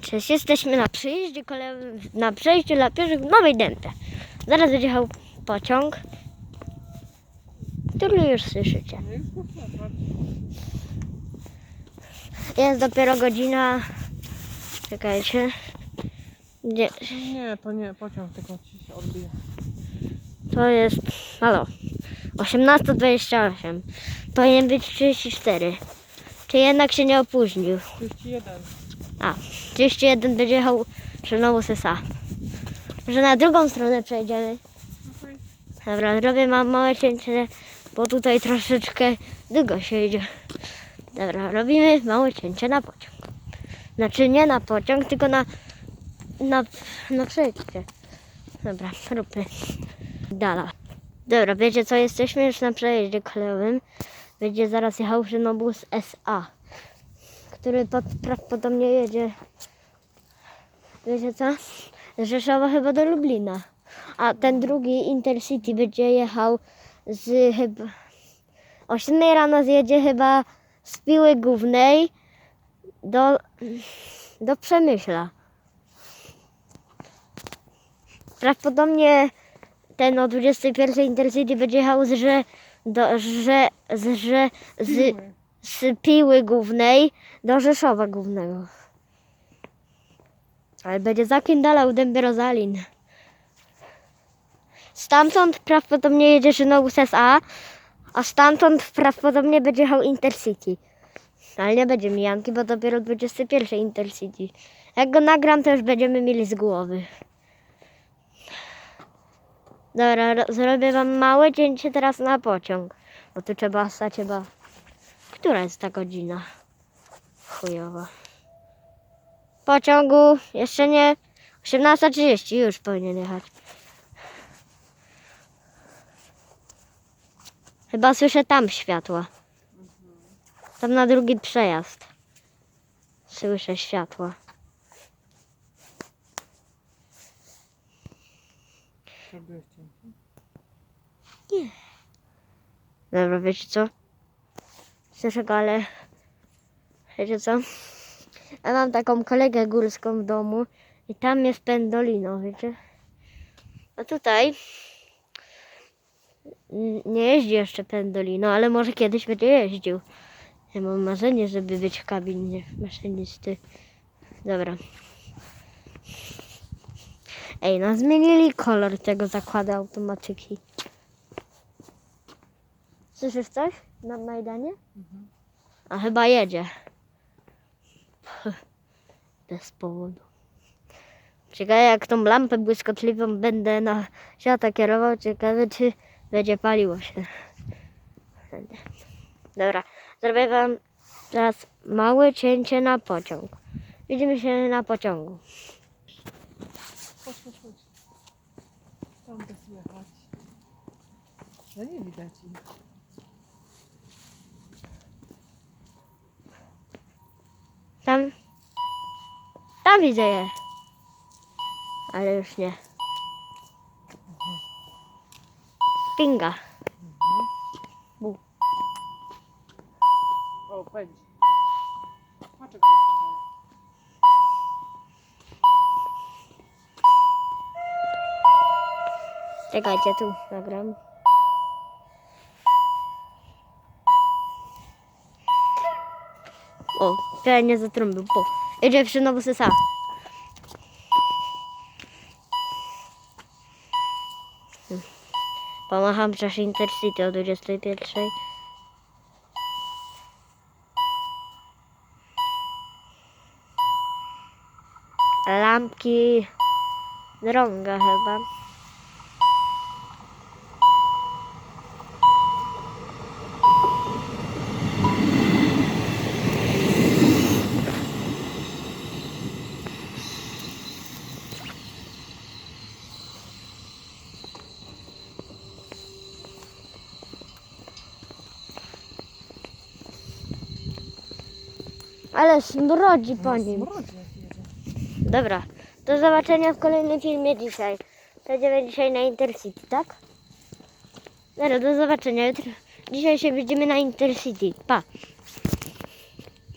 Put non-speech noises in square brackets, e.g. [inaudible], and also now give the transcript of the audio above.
Cześć, jesteśmy na przejeździe kolejowym, na przejściu dla pieszych w Nowej Dębce. Zaraz będzie jechał pociąg, który już słyszycie. Jest dopiero godzina, czekajcie, Gdzie, Nie, to nie, pociąg tylko ci się odbije. to jest, halo, 18.28, powinien być 34, czy jednak się nie opóźnił. 31. A, 31 będzie jechał znowu Sesa. Że na drugą stronę przejdziemy. Dobra, zrobię mam małe cięcie, bo tutaj troszeczkę długo się idzie. Dobra, robimy małe cięcie na pociąg. Znaczy nie na pociąg, tylko na, na, na przejście. Dobra, róbmy. Dala. Dobra, wiecie co, jesteśmy już na przejeździe kolejowym. Będzie zaraz jechał Żynobus SA który pod, prawdopodobnie jedzie, wiecie co, z Rzeszowa chyba do Lublina. A ten drugi Intercity będzie jechał z chyba, o 7 rano zjedzie chyba z Piły Głównej do, do Przemyśla. Prawdopodobnie ten o 21 Intercity będzie jechał z, że, do, że, z, że, z. z Piły Głównej do Rzeszowa Głównego. Ale będzie zakindalał dęby Rozalin. Stamtąd prawdopodobnie jedzie Żynobus SA, a stamtąd prawdopodobnie będzie jechał Intercity. Ale nie będzie mijanki, bo dopiero 21 Intercity. Jak go nagram, to już będziemy mieli z głowy. Dobra, ro- zrobię wam małe cięcie teraz na pociąg. Bo tu trzeba chyba... Która jest ta godzina? Chujowa. Pociągu jeszcze nie. 18.30 już powinien jechać. Chyba słyszę tam światła. Tam na drugi przejazd. Słyszę światła. Cięcie? Dobra, wiecie co? Słyszę go, ale wiecie co? Ja mam taką kolegę górską w domu i tam jest pendolino, wiecie? A tutaj nie jeździ jeszcze pendolino, ale może kiedyś będzie jeździł. Ja mam marzenie, żeby być w kabinie maszynisty. Dobra. Ej, no zmienili kolor tego zakładu automatyki. Słyszysz coś na Majdanie? A chyba jedzie. [laughs] Bez powodu. Ciekawe jak tą lampę błyskotliwą będę na świata kierował. Ciekawe czy będzie paliło się. Dobra, zrobię wam teraz małe cięcie na pociąg. Widzimy się na pociągu. Chodź, chodź, chodź. Tam to słychać. No nie widać ich. Tam. Tam widzę je. Ale już nie. Pinga. Bu. O, pędzi. Patrz jak Czekajcie, tu nagram. O, teraz nie zatrąbił. Po. Nowo sesa. Hmm. Pomacham przez Intercity o 21. Lampki drąga chyba. Ale smrodzi po nim. smrodzi jak jedzie. Dobra, do zobaczenia w kolejnym filmie dzisiaj. Będziemy dzisiaj na Intercity, tak? Dobra, do zobaczenia. Jutro, dzisiaj się widzimy na Intercity. Pa!